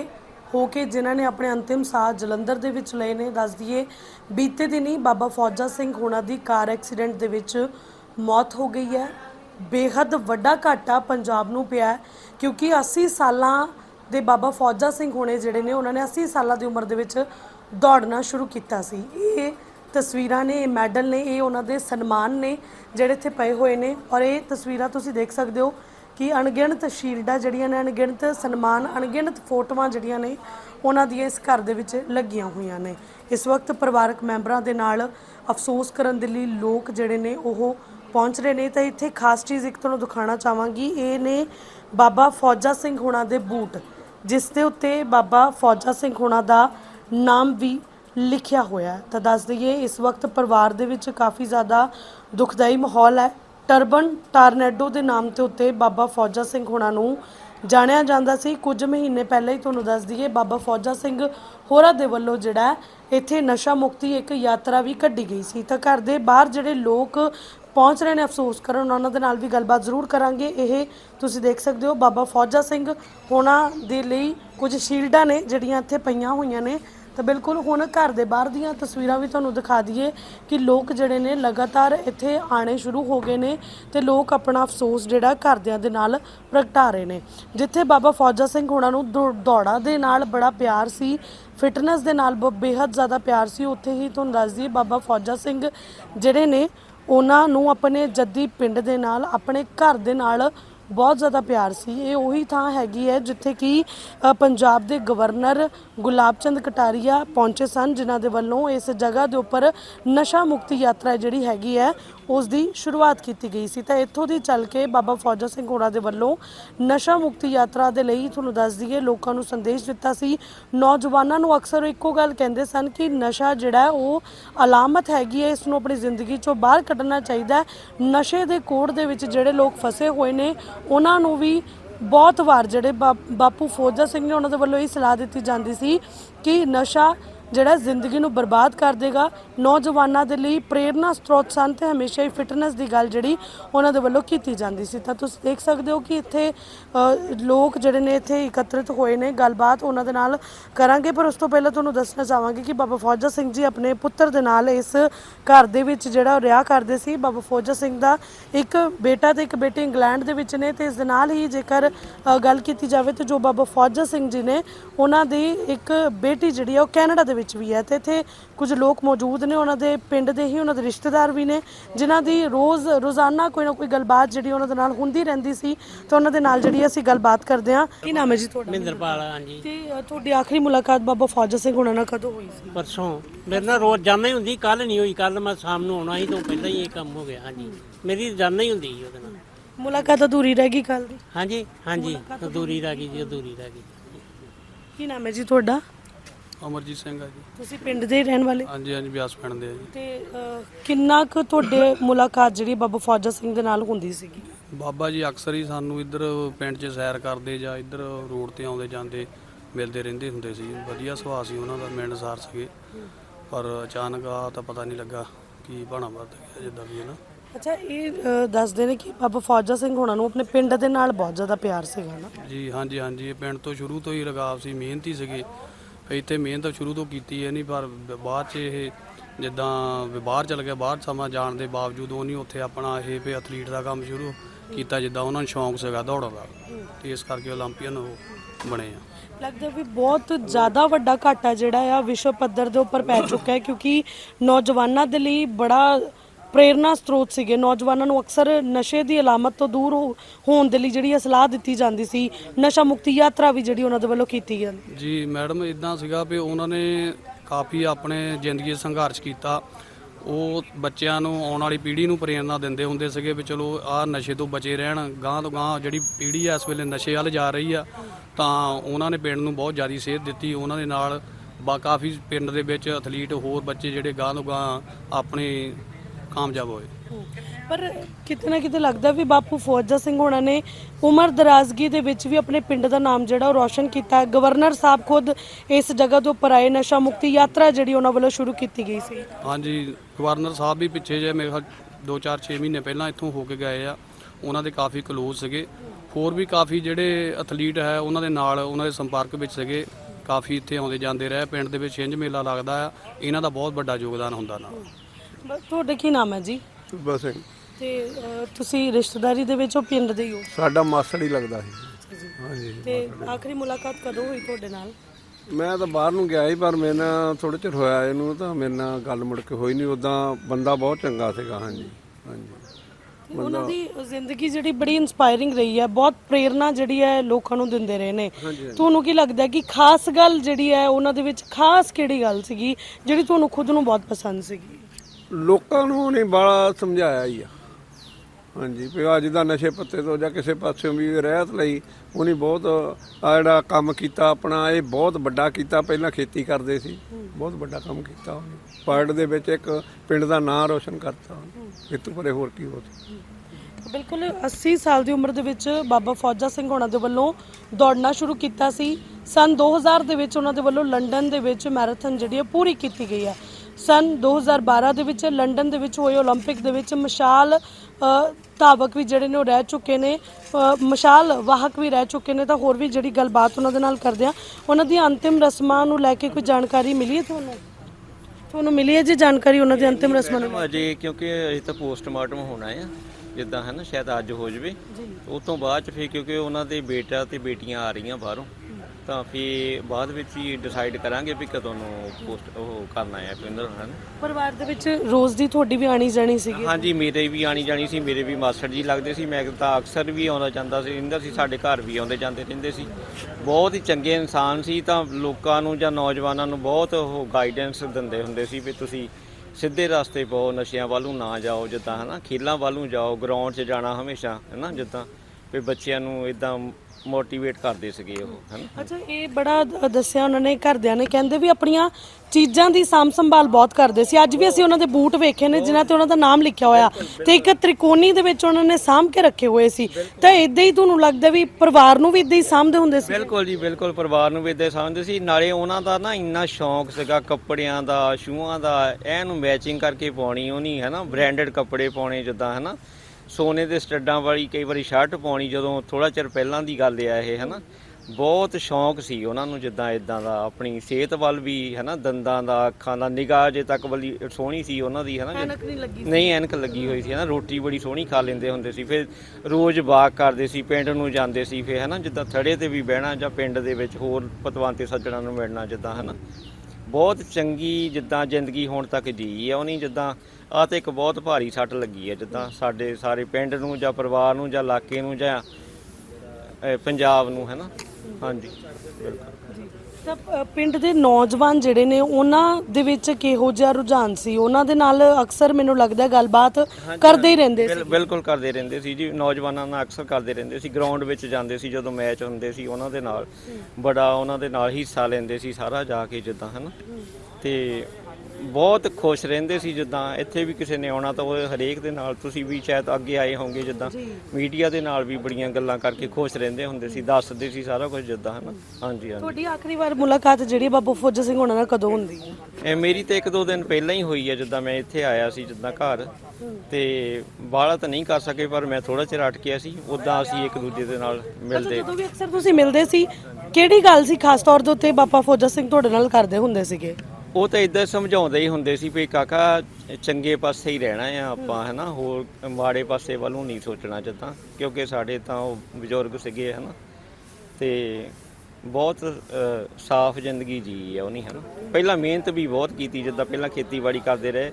ਹੋ ਕੇ ਜਿਨ੍ਹਾਂ ਨੇ ਆਪਣੇ ਅੰਤਿਮ ਸਾਹ ਜਲੰਧਰ ਦੇ ਵਿੱਚ ਲਏ ਨੇ। ਦੱਸ ਦਈਏ, ਬੀਤੇ ਹੀ ਬਾਬਾ ਫੌਜਾ ਸਿੰਘ ਹੋਣਾ ਦੀ ਕਾਰ ਐਕਸੀਡੈਂਟ ਦੇ ਵਿੱਚ ਮੌਤ ਹੋ ਗਈ ਹੈ। ਬੇਹੱਦ ਵੱਡਾ ਘਾਟਾ ਪੰਜਾਬ ਨੂੰ ਪਿਆ ਕਿਉਂਕਿ 80 ਸਾਲਾਂ ਦੇ ਬਾਬਾ ਫੌਜਾ ਸਿੰਘ ਹੋਣੇ ਜਿਹੜੇ ਨੇ, ਉਹਨਾਂ ਨੇ 80 ਸਾਲਾਂ ਦੀ ਉਮਰ ਦੇ ਵਿੱਚ ਦੌੜਨਾ ਸ਼ੁਰੂ ਕੀਤਾ ਸੀ। ਇਹ ਤਸਵੀਰਾਂ ਨੇ, ਇਹ ਮੈਡਲ ਨੇ, ਇਹ ਉਹਨਾਂ ਦੇ ਸਨਮਾਨ ਨੇ ਜਿਹੜੇ ਇੱਥੇ ਪਏ ਹੋਏ ਨੇ ਔਰ ਇਹ ਤਸਵੀਰਾਂ ਤੁਸੀਂ ਦੇਖ ਸਕਦੇ ਹੋ ਕਿ ਅਣਗਿਣਤ ਸ਼ੀਲਡਾਂ ਜਿਹੜੀਆਂ ਨੇ, ਅਣਗਿਣਤ ਸਨਮਾਨ, ਅਣਗਿਣਤ ਫੋਟੋਆਂ ਜਿਹੜੀਆਂ ਨੇ, ਉਹਨਾਂ ਦੀਆਂ ਇਸ ਘਰ ਦੇ ਵਿੱਚ ਲੱਗੀਆਂ ਹੋਈਆਂ ਨੇ। ਇਸ ਵਕਤ ਪਰਿਵਾਰਕ ਮੈਂਬਰਾਂ ਦੇ ਨਾਲ ਅਫਸੋਸ ਕਰਨ ਦੇ ਲਈ ਲੋਕ ਜਿਹੜੇ ਨੇ, ਉਹ ਪਹੁੰਚ ਰਹੇ ਨੇ। ਤਾਂ ਇੱਥੇ ਖਾਸ ਚੀਜ਼ ਇੱਕ ਤੁਹਾਨੂੰ ਦਿਖਾਉਣਾ ਚਾਹਾਂਗੀ, ਇਹ ਨੇ ਬਾਬਾ ਫੌਜਾ ਸਿੰਘ ਹੋਣਾ ਦੇ ਬੂਟ। ਜਿਸ ਦੇ ਉੱਤੇ ਬਾਬਾ ਫੌਜਾ ਸਿੰਘ ਹੋਣਾ ਦਾ ਨਾਮ ਵੀ ਲਿਖਿਆ ਹੋਇਆ ਹੈ। ਤਾਂ ਦੱਸ ਦਈਏ, ਇਸ ਵਕਤ ਪਰਿਵਾਰ ਦੇ ਵਿੱਚ ਕਾਫੀ ਜ਼ਿਆਦਾ ਦੁਖਦਾਈ ਮਾਹੌਲ ਹੈ। ਟਰਬਨ ਟਾਰਨੈਡੋ ਦੇ ਨਾਮ ਤੇ ਉੱਤੇ ਬਾਬਾ ਫੌਜਾ ਸਿੰਘ ਹੋਣਾ ਨੂੰ ਜਾਣਿਆ ਜਾਂਦਾ ਸੀ। ਕੁਝ ਮਹੀਨੇ ਪਹਿਲਾਂ ਹੀ ਤੁਹਾਨੂੰ ਦੱਸ ਦਈਏ, ਬਾਬਾ ਫੌਜਾ ਸਿੰਘ ਹੋਰਾਂ ਦੇ ਵੱਲੋਂ ਜਿਹੜਾ ਇੱਥੇ ਨਸ਼ਾ ਮੁਕਤੀ ਇੱਕ ਯਾਤਰਾ ਵੀ ਕੱਢੀ ਗਈ ਸੀ। ਤਾਂ ਘਰ ਦੇ ਬਾਹਰ ਜਿਹੜੇ ਲੋਕ ਪਹੁੰਚ ਰਹੇ ਨੇ, ਅਫਸੋਸ ਕਰਨ, ਉਹਨਾਂ ਦੇ ਨਾਲ ਵੀ ਗੱਲਬਾਤ ਜ਼ਰੂਰ ਕਰਾਂਗੇ। ਇਹ ਤੁਸੀਂ ਦੇਖ ਸਕਦੇ ਹੋ, ਬਾਬਾ ਫੌਜਾ ਸਿੰਘ ਹੋਣਾ ਦੇ ਲਈ ਕੁਝ ਸ਼ੀਲਡਾਂ ਨੇ, ਜਿਹੜੀਆਂ ਇੱਥੇ ਪਈਆਂ ਹੋਈਆਂ ਨੇ। ਤਾਂ ਬਿਲਕੁਲ ਹੁਣ ਘਰ ਦੇ ਬਾਹਰ ਦੀਆਂ ਤਸਵੀਰਾਂ ਵੀ ਤੁਹਾਨੂੰ ਦਿਖਾ ਦਈਏ ਕਿ ਲੋਕ ਜਿਹੜੇ ਨੇ ਲਗਾਤਾਰ ਇੱਥੇ ਆਣੇ ਸ਼ੁਰੂ ਹੋ ਗਏ ਨੇ ਤੇ ਲੋਕ ਆਪਣਾ ਅਫਸੋਸ ਜਿਹੜਾ ਘਰਦਿਆਂ ਦੇ ਨਾਲ ਪ੍ਰਗਟਾ ਰਹੇ ਨੇ। ਜਿੱਥੇ ਬਾਬਾ ਫੌਜਾ ਸਿੰਘ ਹੋਣਾ ਨੂੰ ਦੌ- ਦੌੜਾਂ ਦੇ ਨਾਲ ਬੜਾ ਪਿਆਰ ਸੀ, ਫਿਟਨੈਸ ਦੇ ਨਾਲ ਬ- ਬੇਹੱਦ ਜ਼ਿਆਦਾ ਪਿਆਰ ਸੀ, ਉੱਥੇ ਹੀ ਤੁਹਾਨੂੰ ਦੱਸ ਦਈਏ ਬਾਬਾ ਫੌਜਾ ਸਿੰਘ ਜਿਹੜੇ ਨੇ ਉਹਨਾਂ ਨੂੰ ਆਪਣੇ ਜੱਦੀ ਪਿੰਡ ਦੇ ਨਾਲ ਆਪਣੇ ਘਰ ਦੇ ਨਾਲ ਬਹੁਤ ਜ਼ਿਆਦਾ ਪਿਆਰ ਸੀ। ਇਹ ਉਹੀ ਥਾਂ ਹੈਗੀ ਹੈ ਜਿੱਥੇ ਕਿ ਅ, ਪੰਜਾਬ ਦੇ ਗਵਰਨਰ ਗੁਲਾਬ ਚੰਦ ਕਟਾਰੀਆ ਪਹੁੰਚੇ ਸਨ ਜਿਨ੍ਹਾਂ ਦੇ ਵੱਲੋਂ ਇਸ ਜਗ੍ਹਾ ਦੇ ਉੱਪਰ ਨਸ਼ਾ ਮੁਕਤੀ ਯਾਤਰਾ ਜਿਹੜੀ ਹੈਗੀ ਹੈ ਉਸ ਦੀ ਸ਼ੁਰੂਆਤ ਕੀਤੀ ਗਈ ਸੀ। ਤਾਂ ਇੱਥੋਂ ਦੀ ਚੱਲ ਕੇ ਬਾਬਾ ਫੌਜਾ ਸਿੰਘ ਹੋਣਾ ਦੇ ਵੱਲੋਂ ਨਸ਼ਾ ਮੁਕਤੀ ਯਾਤਰਾ ਦੇ ਲਈ ਤੁਹਾਨੂੰ ਦੱਸ ਦਈਏ, ਲੋਕਾਂ ਨੂੰ ਸੰਦੇਸ਼ ਦਿੱਤਾ ਸੀ। ਨੌਜਵਾਨਾਂ ਨੂੰ ਅਕਸਰ ਇੱਕੋ ਗੱਲ ਕਹਿੰਦੇ ਸਨ ਕਿ ਨਸ਼ਾ ਜਿਹੜਾ ਉਹ ਅਲਾਮਤ ਹੈਗੀ ਹੈ, ਇਸ ਨੂੰ ਆਪਣੀ ਜ਼ਿੰਦਗੀ ਚੋਂ ਬਾਹਰ ਕੱਢਣਾ ਚਾਹੀਦਾ ਨਸ਼ੇ ਦੇ ਕੋੜ ਦੇ ਵਿੱਚ ਜਿਹੜੇ ਲੋਕ ਫਸੇ ਹੋਏ ਨੇ, ਉਹਨਾਂ ਨੂੰ ਵੀ ਬਹੁਤ ਵਾਰ ਜਿਹੜੇ ਬਾ- ਬਾਪੂ ਫੌਜਾ ਸਿੰਘ ਨੇ ਉਹਨਾਂ ਦੇ ਵੱਲੋਂ ਇਹ ਸਲਾਹ ਦਿੱਤੀ ਜਾਂਦੀ ਸੀ ਕਿ ਨਸ਼ਾ ਜਿਹੜਾ ਜ਼ਿੰਦਗੀ ਨੂੰ ਬਰਬਾਦ ਕਰ ਦੇਗਾ। ਨੌਜਵਾਨਾਂ ਦੇ ਲਈ ਪ੍ਰੇਰਨਾ ਸਰੋਤ ਸਨ ਤੇ ਹਮੇਸ਼ਾ ਹੀ ਫਿਟਨੈਸ ਦੀ ਗੱਲ ਜਿਹੜੀ ਉਹਨਾਂ ਦੇ ਵੱਲੋਂ ਕੀਤੀ ਜਾਂਦੀ ਸੀ। ਤਾਂ ਤੁਸੀਂ ਦੇਖ ਸਕਦੇ ਹੋ ਕਿ ਇੱਥੇ ਲੋਕ ਜਿਹੜੇ ਨੇ ਇੱਥੇ ਇਕੱਤਰਿਤ ਹੋਏ ਨੇ। ਗੱਲਬਾਤ ਉਹਨਾਂ ਦੇ ਨਾਲ ਕਰਾਂਗੇ। ਪਰ ਉਸ ਤੋਂ ਪਹਿਲਾਂ ਤੁਹਾਨੂੰ ਦੱਸਣਾ ਚਾਹਾਂਗੇ ਕਿ ਬਾਬਾ ਫੌਜਾ ਸਿੰਘ ਜੀ ਆਪਣੇ ਪੁੱਤਰ ਦੇ ਨਾਲ ਇਸ ਘਰ ਦੇ ਵਿੱਚ ਜਿਹੜਾ ਉਹ ਰਿਹਾ ਕਰਦੇ ਸੀ। ਬਾਬਾ ਫੌਜਾ ਸਿੰਘ ਦਾ ਇੱਕ ਬੇਟਾ ਤੇ ਇੱਕ ਬੇਟੀ ਇੰਗਲੈਂਡ ਦੇ ਵਿੱਚ ਨੇ ਤੇ ਇਸ ਦੇ ਨਾਲ ਹੀ ਜੇਕਰ ਗੱਲ ਕੀਤੀ ਜਾਵੇ ਤੇ ਜੋ ਬਾਬਾ ਫੌਜਾ ਸਿੰਘ ਜੀ ਨੇ ਉਹਨਾਂ ਦੀ ਇੱਕ ਬੇਟੀ ਜਿਹੜੀ ਆ ਉਹ ਕੈਨੇਡਾ ਦੇ ਵਿੱਚ ਵੀ ਹੈ ਤੇ ਇੱਥੇ ਕੁਝ ਲੋਕ ਮੌਜੂਦ ਨੇ ਉਹਨਾਂ ਦੇ ਪਿੰਡ ਦੇ ਹੀ ਉਹਨਾਂ ਦੇ ਰਿਸ਼ਤੇਦਾਰ ਵੀ ਨੇ ਜਿਨ੍ਹਾਂ ਦੀ ਰੋਜ਼ ਰੋਜ਼ਾਨਾ ਕੋਈ ਨਾ ਕੋਈ ਗੱਲਬਾਤ ਜਿਹੜੀ ਉਹਨਾਂ ਦੇ ਨਾਲ ਹੁੰਦੀ ਰਹਿੰਦੀ ਸੀ ਤੇ ਉਹਨਾਂ ਦੇ ਨਾਲ ਜਿਹੜੀ ਅਸੀਂ ਗੱਲਬਾਤ ਕਰਦੇ ਹਾਂ। ਕੀ ਨਾਮ ਹੈ ਜੀ ਤੁਹਾਡਾ? ਮਹਿੰਦਰਪਾਲ ਹਾਂਜੀ। ਤੇ ਅ, ਤੁਹਾਡੀ ਆਖਰੀ ਮੁਲਾਕਾਤ ਬਾਬਾ ਫੌਜਾ ਸਿੰਘ ਹੁਣਾਂ ਨਾਲ ਕਦੋਂ ਹੋਈ ਸੀ? ਪਰਸੋਂ। ਮੇਰੇ ਨਾਲ ਰੋਜ਼ ਜਾਣਾ ਹੀ ਹੁੰਦੀ ਕੱਲ ਨਹੀਂ ਹੋਈ ਕੱਲ ਮੈਂ ਸ਼ਾਮ ਨੂੰ ਆਉਣਾ ਸੀ ਤੋਂ ਪਹਿਲਾਂ ਹੀ ਇਹ ਕੰਮ ਹੋ ਗਿਆ ਹਾਂਜੀ। ਮੇਰੀ ਜਾਣਾ ਹੀ ਹੁੰਦੀ ਸੀ ਉਹਦੇ ਨਾਲ। ਮੁਲਾਕਾਤ ਅਧੂਰੀ ਰਹਿ ਗਈ ਕੱਲ ਦੀ? ਹਾਂਜੀ ਹਾਂਜੀ ਅਧੂਰੀ ਰਹਿ ਗਈ। ਜੀ ਅਧੂਰੀ ਰਹਿ ਗਈ। ਕੀ ਨਾਮ ਹੈ ਜੀ ਤੁਹਾਡਾ? ਅਮਰਜੀਤ ਸਿੰਘ ਆ ਜੀ। ਤੁਸੀਂ ਪਿੰਡ ਦੇ ਹੀ ਰਹਿਣ ਵਾਲੇ? ਹਾਂਜੀ ਹਾਂਜੀ ਬਿਆਸ ਪਿੰਡ ਦੇ ਆ ਜੀ। ਤੇ ਕਿੰਨਾ ਕੁ ਤੁਹਾਡੇ ਮੁਲਾਕਾਤ ਜਿਹੜੀ ਬਾਬਾ ਫੌਜਾ ਸਿੰਘ ਦੇ ਨਾਲ ਹੁੰਦੀ ਸੀਗੀ? ਬਾਬਾ ਜੀ ਅਕਸਰ ਹੀ ਸਾਨੂੰ ਇੱਧਰ ਪਿੰਡ 'ਚ ਸੈਰ ਕਰਦੇ ਜਾਂ ਇੱਧਰ ਰੋਡ ਤੇ ਆਉਂਦੇ ਜਾਂਦੇ ਮਿਲਦੇ ਰਹਿੰਦੇ ਹੁੰਦੇ ਸੀ। ਵਧੀਆ ਸੁਭਾਅ ਸੀ ਉਹਨਾਂ ਦਾ ਮਿਲਣਸਾਰ ਸੀਗੇ। ਪਰ ਅਚਾਨਕ ਆ ਤਾਂ ਪਤਾ ਨਹੀਂ ਲੱਗਾ ਕੀ ਬਣਾ ਵੱਧ ਗਿਆ ਜਿੱਦਾਂ ਵੀ ਹੈ ਨਾ। ਅੱਛਾ ਇਹ ਦੱਸਦੇ ਨੇ ਕਿ ਬਾਬਾ ਫੌਜਾ ਸਿੰਘ ਹੋਣਾ ਨੂੰ ਆਪਣੇ ਪਿੰਡ ਦੇ ਨਾਲ ਬਹੁਤ ਜ਼ਿਆਦਾ ਪਿਆਰ ਸੀਗਾ ਨਾ। ਜੀ ਹਾਂਜੀ ਹਾਂਜੀ ਇਹ ਪਿੰਡ ਤੋਂ ਸ਼ੁਰੂ ਤੋਂ ਹੀ ਲਗਾਵ ਸੀ ਮਿਹਨਤੀ ਸੀਗੇ। ਇੱਥੇ ਮਿਹਨਤ ਸ਼ੁਰੂ ਤੋਂ ਕੀਤੀ ਹੈ ਨਹੀਂ, ਪਰ ਬਾਅਦ 'ਚ ਇਹ ਜਿੱਦਾਂ ਵੀ ਬਾਹਰ ਚਲ ਗਿਆ, ਬਾਹਰ ਸਮਾਂ ਜਾਣ ਦੇ ਬਾਵਜੂਦ ਉਹ ਨਹੀਂ ਉੱਥੇ ਆਪਣਾ ਇਹ ਵੀ ਐਥਲੀਟ ਦਾ ਕੰਮ ਸ਼ੁਰੂ ਕੀਤਾ ਜਿੱਦਾਂ ਉਹਨਾਂ ਨੂੰ ਸ਼ੌਂਕ ਸੀਗਾ ਦੌੜਨ ਦਾ। ਤੇ ਇਸ ਕਰਕੇ 올림픽ਨ ਉਹ ਬਣੇ ਆ। ਲੱਗਦਾ ਵੀ ਬਹੁਤ ਜ਼ਿਆਦਾ ਵੱਡਾ ਘਾਟਾ ਜਿਹੜਾ ਆ ਵਿਸ਼ਵ ਪੱਧਰ ਦੇ ਉੱਪਰ ਪੈ ਚੁੱਕਾ ਹੈ, ਕਿਉਂਕਿ ਨੌਜਵਾਨਾਂ ਦੇ ਲਈ ਬੜਾ ਪ੍ਰੇਰਨਾ ਸਰੋਤ ਸੀਗੇ। ਨੌਜਵਾਨਾਂ ਨੂੰ ਅਕਸਰ ਨਸ਼ੇ ਦੀ ਅਲਾਮਤ ਤੋਂ ਦੂਰ ਹੋ- ਹੋਣ ਦੇ ਲਈ ਜਿਹੜੀ ਇਹ ਸਲਾਹ ਦਿੱਤੀ ਜਾਂਦੀ ਸੀ, ਨਸ਼ਾ ਮੁਕਤੀ ਯਾਤਰਾ ਵੀ ਜਿਹੜੀ ਉਹਨਾਂ ਦੇ ਵੱਲੋਂ ਕੀਤੀ ਜਾਂਦੀ। ਜੀ, ਮੈਡਮ ਇਦਾਂ ਸੀਗਾ ਵੀ ਉਹਨਾਂ ਨੇ ਕਾਫੀ ਆਪਣੇ ਜ਼ਿੰਦਗੀ ਸੰਘਰਸ਼ ਕੀਤਾ। ਉਹ ਬੱਚਿਆਂ ਨੂੰ ਆਉਣ ਵਾਲੀ ਪੀੜ੍ਹੀ ਨੂੰ ਪ੍ਰੇਰਨਾ ਦਿੰਦੇ ਹੁੰਦੇ ਸੀਗੇ ਵੀ ਚਲੋ ਆਹ ਨਸ਼ੇ ਤੋਂ ਬਚੇ ਰਹਿਣ ਗਾਂ ਤੋਂ ਗਾਂ ਜਿਹੜੀ ਪੀੜ੍ਹੀ ਆ, ਇਸ ਵੇਲੇ ਨਸ਼ੇ ਵੱਲ ਜਾ ਰਹੀ ਆ, ਤਾਂ ਉਹਨਾਂ ਨੇ ਪਿੰਡ ਨੂੰ ਬਹੁਤ ਜ਼ਿਆਦਾ ਸੇਧ ਦਿੱਤੀ। ਉਹਨਾਂ ਦੇ ਨਾਲ ਬਾ ਕਾਫੀ ਪਿੰਡ ਦੇ ਵਿੱਚ ਐਥਲੀਟ ਹੋਰ ਬੱਚੇ ਜਿਹੜੇ ਗਾਂ ਤੋਂ ਗਾਂ ਆਪਣੇ ਕਾਮਯਾਬ ਹੋਏ। ਪਰ ਕਿਤੇ ਨਾ ਕਿਤੇ ਲੱਗਦਾ ਵੀ ਬਾਪੂ ਫੌਜਾ ਸਿੰਘ ਹੋਣਾ ਨੇ ਉਮਰ ਦਰਾਜ਼ਗੀ ਦੇ ਵਿੱਚ ਵੀ ਆਪਣੇ ਪਿੰਡ ਦਾ ਨਾਮ ਜਿਹੜਾ ਉਹ ਰੌਸ਼ਨ ਕੀਤਾ। ਗਵਰਨਰ ਸਾਹਿਬ ਖੁਦ ਇਸ ਜਗ੍ਹਾ ਤੋਂ ਉੱਪਰ ਆਏ ਨਸ਼ਾ ਮੁਕਤੀ ਯਾਤਰਾ ਜਿਹੜੀ ਉਹਨਾਂ ਵੱਲੋਂ ਸ਼ੁਰੂ ਕੀਤੀ ਗਈ ਸੀ। ਹਾਂਜੀ ਗਵਰਨਰ ਸਾਹਿਬ ਵੀ ਪਿੱਛੇ ਜੇ ਮੇਰੇ ਖਿਆਲ 2-4 6 ਮਹੀਨੇ ਪਹਿਲਾਂ ਇੱਥੋਂ ਹੋ ਕੇ ਗਏ ਆ। ਉਹਨਾਂ ਦੇ ਕਾਫੀ ਕਲੋਜ਼ ਸੀਗੇ। ਹੋਰ ਵੀ ਕਾਫੀ ਜਿਹੜੇ ਐਥਲੀਟ ਹੈ ਉਹਨਾਂ ਦੇ ਨਾਲ ਉਹਨਾਂ ਦੇ ਸੰਪਰਕ ਵਿੱਚ ਸੀਗੇ। ਕਾਫੀ ਇੱਥੇ ਆਉਂਦੇ ਜਾਂਦੇ ਰਹੇ। ਪਿੰਡ ਦੇ ਵਿੱਚ ਛਿੰਝ ਮੇਲਾ ਲੱਗਦਾ ਆ। ਇਹਨਾਂ ਦਾ ਬਹੁਤ ਵੱਡਾ ਯੋਗਦਾਨ ਹੁੰਦਾ ਨਾਲ ਤੁਹਾਡੇ ਕੀ ਨਾਮ ਹੈ ਜੀ? ਸੂਬਾ ਸਿੰਘ। ਤੇ ਤੁਸੀਂ ਰਿਸ਼ਤੇਦਾਰੀ ਦੇ ਵਿੱਚ ਉਹ ਪਿੰਡ ਦੇ ਹੀ ਹੋ? ਸਾਡਾ ਮਾਸੜ ਹੀ ਲੱਗਦਾ ਸੀ। ਹਾਂਜੀ। ਤੇ ਆਖਰੀ ਮੁਲਾਕਾਤ ਕਦੋਂ ਹੋਈ ਤੁਹਾਡੇ ਨਾਲ? ਮੈਂ ਤਾਂ ਬਾਹਰ ਨੂੰ ਗਿਆ ਸੀ ਪਰ ਮੇਰੇ ਨਾਲ ਥੋੜੇ ਚਿਰ ਹੋਇਆ ਇਹਨੂੰ ਤਾਂ ਮੇਰੇ ਨਾਲ ਗੱਲ ਮੁੜ ਕੇ ਹੋਈ ਨਹੀਂ। ਉਦਾਂ ਬੰਦਾ ਬਹੁਤ ਚੰਗਾ ਸੀਗਾ ਹਾਂਜੀ। ਹਾਂਜੀ। ਤੇ ਉਹਨਾਂ ਦੀ ਜ਼ਿੰਦਗੀ ਜਿਹੜੀ ਬੜੀ ਇਨਸਪਾਇਰਿੰਗ ਰਹੀ ਹੈ ਬਹੁਤ ਪ੍ਰੇਰਨਾ ਜਿਹੜੀ ਹੈ ਲੋਕਾਂ ਨੂੰ ਦਿੰਦੇ ਰਹੇ ਨੇ। ਤੁਹਾਨੂੰ ਕੀ ਲੱਗਦਾ ਹੈ ਕਿ ਖਾਸ ਗੱਲ ਜਿਹੜੀ ਹੈ ਉਹਨਾਂ ਦੇ ਵਿੱਚ ਖਾਸ ਕਿਹੜੀ ਗੱਲ ਸੀਗੀ ਜਿਹੜੀ ਤੁਹਾਨੂੰ ਖੁਦ ਨੂੰ ਬਹੁਤ ਪਸੰਦ ਸੀਗੀ? ਲੋਕਾਂ ਨੂੰ ਉਹਨੇ ਬਾਲਾ ਸਮਝਾਇਆ ਹੀ ਆ। ਹਾਂਜੀ, ਵੀ ਅੱਜ ਦਾ ਨਸ਼ੇ ਪੱਤੇ ਤੋਂ ਜਾਂ ਕਿਸੇ ਪਾਸਿਓਂ ਵੀ ਰਹਿਤ ਲਈ, ਉਹਨੇ ਬਹੁਤ ਆ ਜਿਹੜਾ ਕੰਮ ਕੀਤਾ ਆਪਣਾ, ਇਹ ਬਹੁਤ ਵੱਡਾ ਕੀਤਾ। ਪਹਿਲਾਂ ਖੇਤੀ ਕਰਦੇ ਸੀ, ਬਹੁਤ ਵੱਡਾ ਕੰਮ ਕੀਤਾ ਉਹਨੇ। ਪਾਰਟ ਦੇ ਵਿੱਚ ਇੱਕ ਪਿੰਡ ਦਾ ਨਾਂ ਰੋਸ਼ਨ ਕਰਤਾ ਉਹਨੇ। ਇਹ ਤੋਂ ਪਰੇ ਹੋਰ ਕੀ ਹੋ ਸਕਦਾ? ਬਿਲਕੁਲ 80 ਸਾਲ ਦੀ ਉਮਰ ਦੇ ਵਿੱਚ ਬਾਬਾ ਫੌਜਾ ਸਿੰਘ ਹੋਣਾ ਦੇ ਵੱਲੋਂ ਦੌੜਨਾ ਸ਼ੁਰੂ ਕੀਤਾ ਸੀ। ਸਨ 2000 ਦੇ ਵਿੱਚ ਉਹਨਾਂ ਦੇ ਵੱਲੋਂ ਲੰਡਨ ਦੇ ਵਿੱਚ ਮੈਰਾਥਨ ਜਿਹੜੀ ਹੈ ਪੂਰੀ ਕੀਤੀ ਗਈ ਹੈ ਸਨ 2012 ਦੇ ਵਿੱਚ ਲੰਡਨ ਦੇ ਵਿੱਚ ਹੋਏ 올림픽 ਦੇ ਵਿੱਚ ਮਸ਼ਾਲ ਅ, ਧਾਵਕ ਵੀ ਜਿਹੜੇ ਨੇ ਉਹ ਰਹਿ ਚੁੱਕੇ ਨੇ ਅ, ਮਸ਼ਾਲ ਵਾਹਕ ਵੀ ਰਹਿ ਚੁੱਕੇ ਨੇ ਤਾਂ ਹੋਰ ਵੀ ਜਿਹੜੀ ਗੱਲਬਾਤ ਉਹਨਾਂ ਦੇ ਨਾਲ ਕਰਦੇ ਆ ਉਹਨਾਂ ਦੀਆਂ ਅੰਤਿਮ ਰਸਮਾਂ ਨੂੰ ਲੈ ਕੇ ਕੋਈ ਜਾਣਕਾਰੀ ਮਿਲੀ ਹੈ ਤੁਹਾਨੂੰ ਤੁਹਾਨੂੰ ਮਿਲੀ ਹੈ ਜੀ ਜਾਣਕਾਰੀ ਉਹਨਾਂ ਦੀ ਅੰਤਿਮ ਰਸਮਾਂ ਨੂੰ ਮੈਡਮ ਅਜੇ ਕਿਉਂਕਿ ਅਜੇ ਤਾਂ ਪੋਸਟਮਾਰਟਮ ਹੋਣਾ ਆ ਜਿੱਦਾਂ ਹੈ ਨਾ ਸ਼ਾਇਦ ਅੱਜ ਹੋ ਜਵੇ ਉਸ ਤੋਂ ਬਾਅਦ ਚ ਫਿਰ ਕਿਉਂਕਿ ਉਹਨਾਂ ਦੇ ਬੇਟਾ ਤੇ ਬੇਟੀਆਂ ਆ ਰਹੀਆਂ ਬਾਹਰੋਂ ਤਾਂ ਫਿਰ ਬਾਅਦ ਵਿੱਚ ਹੀ ਡਿਸਾਈਡ ਕਰਾਂਗੇ ਵੀ ਕਦੋਂ ਨੂੰ ਪੋਸਟ ਉਹ ਕਰਨਾ ਹੈ ਪਿੰਦਰ ਹਨ ਪਰਿਵਾਰ ਦੇ ਵਿੱਚ ਰੋਜ਼ ਦੀ ਤੁਹਾਡੀ ਵੀ ਆਣੀ ਜਾਣੀ ਸੀਗੀ? ਹਾਂਜੀ ਮੇਰੇ ਵੀ ਆਣੀ ਜਾਣੀ ਸੀ ਮੇਰੇ ਵੀ ਮਾਸਟਰ ਜੀ ਲੱਗਦੇ ਸੀ ਮੈਂ ਤਾਂ ਅਕਸਰ ਵੀ ਆਉਂਦਾ ਜਾਂਦਾ ਸੀ ਰਹਿੰਦਾ ਸੀ ਸਾਡੇ ਘਰ ਵੀ ਆਉਂਦੇ ਜਾਂਦੇ ਰਹਿੰਦੇ ਸੀ। ਬਹੁਤ ਹੀ ਚੰਗੇ ਇਨਸਾਨ ਸੀ ਤਾਂ ਲੋਕਾਂ ਨੂੰ ਜਾਂ ਨੌਜਵਾਨਾਂ ਨੂੰ ਬਹੁਤ ਉਹ ਗਾਈਡੈਂਸ ਦਿੰਦੇ ਹੁੰਦੇ ਸੀ ਵੀ ਤੁਸੀਂ ਸਿੱਧੇ ਰਸਤੇ ਪਾਓ ਨਸ਼ਿਆਂ ਵੱਲ ਨੂੰ ਨਾ ਜਾਓ ਜਿੱਦਾਂ ਹਨਾ ਖੇਲਾਂ ਵੱਲ ਨੂੰ ਜਾਓ ਗਰਾਊਂਡ 'ਚ ਜਾਣਾ ਹਮੇਸ਼ਾ ਹਨਾ ਜਿੱਦਾਂ। ਵੀ ਬੱਚਿਆਂ ਨੂੰ ਇਦਾਂ ਮੋਟੀਵੇਟ ਕਰਦੇ ਸੀਗੇ ਉਹ ਹਨਾ? ਅੱਛਾ ਇਹ ਬੜਾ ਦ- ਦੱਸਿਆ ਉਹਨਾਂ ਨੇ ਘਰਦਿਆਂ ਨੇ ਕਹਿੰਦੇ ਵੀ ਆਪਣੀਆਂ ਚੀਜ਼ਾਂ ਦੀ ਸਾਂਭ ਸੰਭਾਲ ਬਹੁਤ ਕਰਦੇ ਸੀ। ਅੱਜ ਵੀ ਅਸੀਂ ਉਹਨਾਂ ਦੇ ਬੂਟ ਵੇਖੇ ਨੇ ਜਿਨ੍ਹਾਂ ਤੇ ਉਹਨਾਂ ਦਾ ਨਾਮ ਲਿਖਿਆ ਹੋਇਆ। ਤੇ ਇੱਕ ਤ੍ਰਿਕੋਣੀ ਦੇ ਵਿੱਚ ਉਹਨਾਂ ਨੇ ਸਾਂਭ ਕੇ ਰੱਖੇ ਹੋਏ ਸੀ। ਤਾਂ ਇਦਾਂ ਹੀ ਤੁਹਾਨੂੰ ਲੱਗਦਾ ਵੀ ਪਰਿਵਾਰ ਨੂੰ ਵੀ ਇਦਾਂ ਹੀ ਸਾਂਭਦੇ ਹੁੰਦੇ ਸੀ? ਬਿਲਕੁਲ ਜੀ ਬਿਲਕੁਲ ਪਰਿਵਾਰ ਨੂੰ ਵੀ ਇਦਾਂ ਸਮਝਦੇ ਸੀ। ਨਾਲੇ ਉਹਨਾਂ ਦਾ ਨਾ ਇੰਨਾ ਸ਼ੌਂਕ ਸੀਗਾ ਕੱਪੜਿਆਂ ਦਾ ਸ਼ੂਆਂ ਦਾ ਐਨੂੰ ਮੈਚਿੰਗ ਕਰਕੇ ਪਾਉਣੀ ਉਹਨੀ ਹੈ ਨਾ ਬ੍ਰਾਂਡਡ ਕੱਪੜੇ ਪਾਉਣੇ ਜਿੱਦਾਂ ਹੈ ਨਾ ਸੋਨੇ ਦੇ ਸਟੱਡਾਂ ਵਾਲੀ ਕਈ ਵਾਰੀ ਸ਼ਰਟ ਪਾਉਣੀ ਜਦੋਂ ਥੋੜਾ ਚਿਰ ਪਹਿਲਾਂ ਦੀ ਗੱਲ ਆ ਇਹ ਹੈ ਨਾ ਬਹੁਤ ਸ਼ੌਂਕ ਸੀ ਉਹਨਾਂ ਨੂੰ ਜਿੱਦਾਂ ਇਦਾਂ ਦਾ ਆਪਣੀ ਸਿਹਤ ਵੱਲ ਵੀ ਹੈ ਨਾ ਦੰਦਾਂ ਦਾ ਅੱਖਾਂ ਦਾ ਨਿਗਾਹ ਜੇ ਤੱਕ ਵਾਲੀ ਸੋਹਣੀ ਸੀ ਉਹਨਾਂ ਦੀ ਹੈ ਨਾ ਐਨਕ ਨਹੀਂ ਲੱਗੀ ਨਹੀਂ ਐਨਕ ਲੱਗੀ ਹੋਈ ਸੀ ਨਾ ਰੋਟੀ ਬੜੀ ਸੋਹਣੀ ਖਾ ਲੈਂਦੇ ਹੁੰਦੇ ਸੀ ਫਿਰ ਰੋਜ਼ ਵਾਕ ਕਰਦੇ ਸੀ ਪਿੰਡ ਨੂੰ ਜਾਂਦੇ ਸੀ ਫਿਰ ਹਨਾ? ਜਿੱਦਾਂ ਥੜੇ ਤੇ ਵੀ ਬਹਿਣਾ ਜਾਂ ਪਿੰਡ ਦੇ ਵਿੱਚ ਹੋਰ ਪਤਵੰਤੇ ਸੱਜਣਾ ਨੂੰ ਮਿਲਣਾ ਜਿੱਦਾਂ ਹਨਾ? ਬਹੁਤ ਚੰਗੀ ਜਿੱਦਾਂ ਜ਼ਿੰਦਗੀ ਹੁਣ ਤੱਕ ਜੀ ਆ ਉਹਨੀ ਜਿੱਦਾਂ ਆ ਤੇ ਇੱਕ ਬਹੁਤ ਭਾਰੀ ਸੱਟ ਲੱਗੀ ਹੈ ਜਿੱਦਾਂ ਸਾਡੇ ਸਾਰੇ ਪਿੰਡ ਨੂੰ ਜਾਂ ਪਰਿਵਾਰ ਨੂੰ ਜਾਂ ਇਲਾਕੇ ਨੂੰ ਜਾਂ ਅਹ, ਪੰਜਾਬ ਨੂੰ ਹੈ ਨਾ? ਹਾਂਜੀ ਬਿਲਕੁਲ। ਤਾਂ ਅ, ਪਿੰਡ ਦੇ ਨੌਜਵਾਨ ਜਿਹੜੇ ਨੇ ਉਹਨਾਂ ਦੇ ਵਿੱਚ ਕਿਹੋ ਜਿਹਾ ਰੁਝਾਨ ਸੀ? ਉਹਨਾਂ ਦੇ ਨਾਲ ਅਕਸਰ ਮੈਨੂੰ ਲੱਗਦਾ ਗੱਲਬਾਤ ਕਰਦੇ ਹੀ ਰਹਿੰਦੇ ਸੀ। ਬਿਲ- ਬਿਲਕੁਲ ਕਰਦੇ ਰਹਿੰਦੇ ਸੀ ਜੀ। ਨੌਜਵਾਨਾਂ ਨਾਲ ਅਕਸਰ ਕਰਦੇ ਰਹਿੰਦੇ ਸੀ। ਗਰਾਊਂਡ ਵਿੱਚ ਜਾਂਦੇ ਸੀ ਜਦੋਂ ਮੈਚ ਹੁੰਦੇ ਸੀ ਉਹਨਾਂ ਦੇ ਨਾਲ। ਬੜਾ ਉਹਨਾਂ ਦੇ ਨਾਲ ਹਿੱਸਾ ਲੈਂਦੇ ਸੀ ਸਾਰਾ ਜਾ ਕੇ ਜਿੱਦਾਂ ਹਨਾ। ਤੇ ਬਹੁਤ ਖੁਸ਼ ਰਹਿੰਦੇ ਸੀ ਜਿੱਦਾਂ ਇੱਥੇ ਵੀ ਕਿਸੇ ਨੇ ਆਉਣਾ ਤਾਂ ਉਹ ਹਰੇਕ ਦੇ ਨਾਲ ਤੁਸੀਂ ਵੀ ਸ਼ਾਇਦ ਅੱਗੇ ਆਏ ਹੋਵੋਗੇ ਜਿੱਦਾਂ ਮੀਡੀਆ ਦੇ ਨਾਲ ਵੀ ਬੜੀਆਂ ਗੱਲਾਂ ਕਰਕੇ ਖੁਸ਼ ਰਹਿੰਦੇ ਹੁੰਦੇ ਸੀ ਦੱਸਦੇ ਸੀ ਸਾਰਾ ਕੁਝ ਜਿੱਦਾਂ ਹਨਾ? ਹਾਂਜੀ ਹਾਂਜੀ। ਤੁਹਾਡੀ ਆਖਰੀ ਵਾਰ ਮੁਲਾਕਾਤ ਜਿਹੜੀ ਬਾਬੂ ਫੌਜ ਸਿੰਘ ਹੋਣਾ ਨਾਲ ਕਦੋਂ ਹੁੰਦੀ ਹੈ ਇਹ ਮੇਰੀ ਤੇ ਇੱਕ ਦੋ ਦਿਨ ਪਹਿਲਾਂ ਹੀ ਹੋਈ ਹੈ ਜਿੱਦਾਂ ਮੈਂ ਇੱਥੇ ਆਇਆ ਸੀ ਜਿੱਦਾਂ ਘਰ। ਤੇ ਬਾਹਲਾ ਤਾਂ ਨਹੀਂ ਕਰ ਸਕੇ ਪਰ ਮੈਂ ਥੋੜਾ ਚਿਰ ਅਟਕਿਆ ਸੀ ਉਦਾਂ ਅਸੀਂ ਇੱਕ ਦੂਜੇ ਦੇ ਨਾਲ ਅੱਛਾ ਮਿਲਦੇ। ਜਦੋਂ ਵੀ ਅਕਸਰ ਤੁਸੀਂ ਮਿਲਦੇ ਸੀ ਕਿਹੜੀ ਗੱਲ ਸੀ ਖਾਸ ਤੌਰ ਦੇ ਉੱਤੇ ਬਾਬਾ ਫੌਜਾ ਸਿੰਘ ਤੁਹਾਡੇ ਨਾਲ ਕਰਦੇ ਹੁੰਦੇ ਸੀਗੇ? ਉਹ ਤਾਂ ਇਦਾਂ ਸਮਝਾਉਂਦੇ ਹੀ ਹੁੰਦੇ ਸੀ ਵੀ ਕਾਕਾ ਚੰਗੇ ਪਾਸੇ ਹੀ ਰਹਿਣਾ ਆ ਆਪਾਂ ਹਨਾ ਹੋਰ ਮਾੜੇ ਪਾਸੇ ਵੱਲ ਨਹੀਂ ਸੋਚਣਾ ਜਿੱਦਾਂ ਕਿਉਂਕਿ ਸਾਡੇ ਤਾਂ ਉਹ ਬਜ਼ੁਰਗ ਸੀਗੇ ਹਨਾ। ਤੇ ਬਹੁਤ ਅ, ਸਾਫ਼ ਜ਼ਿੰਦਗੀ ਜੀ ਆ ਉਹਨੀ ਹਨਾ। ਪਹਿਲਾਂ ਮਿਹਨਤ ਵੀ ਬਹੁਤ ਕੀਤੀ ਜਿੱਦਾਂ ਪਹਿਲਾਂ ਖੇਤੀਬਾੜੀ ਕਰਦੇ ਰਹੇ।